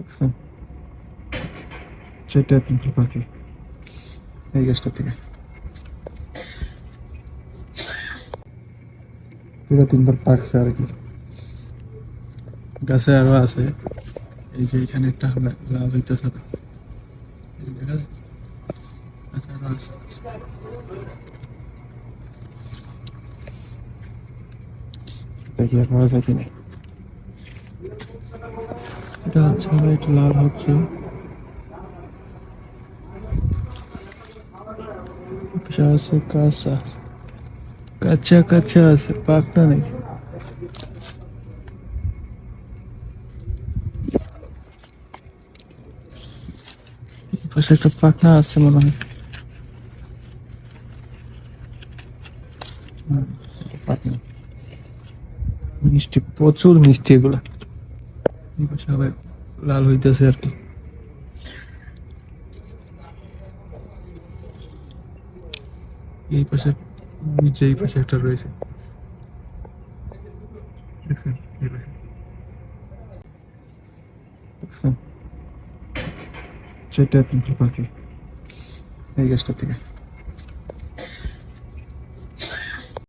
দেখছেন সেটা তিনটে পাখি এই গাছটা থেকে দুটো তিনবার পাকছে আর কি গাছে আরও আছে এই যে এখানে একটা লা- লাল হইতেছে এই যে দেখা যায়? গাছে আরও আছে দেখি আর পাওয়া যায় কিনা এটা হচ্ছে একটু লাল হচ্ছে। আছে, কাঁচা। কাঁচা কাঁচা আছে, পাকনা নেই। পাশে একটা পাকনা আছে মনে হয়। মিষ্টি, প্রচুর মিষ্টি এগুলা। পাশে আবার লাল হইতেছে আর কি। এই পাশে, নিচে এই পাশে একটা রয়েছে। দেখছেন? এই পাশে। দেখছেন? সেটা পাখি। এই গাছটা থেকে।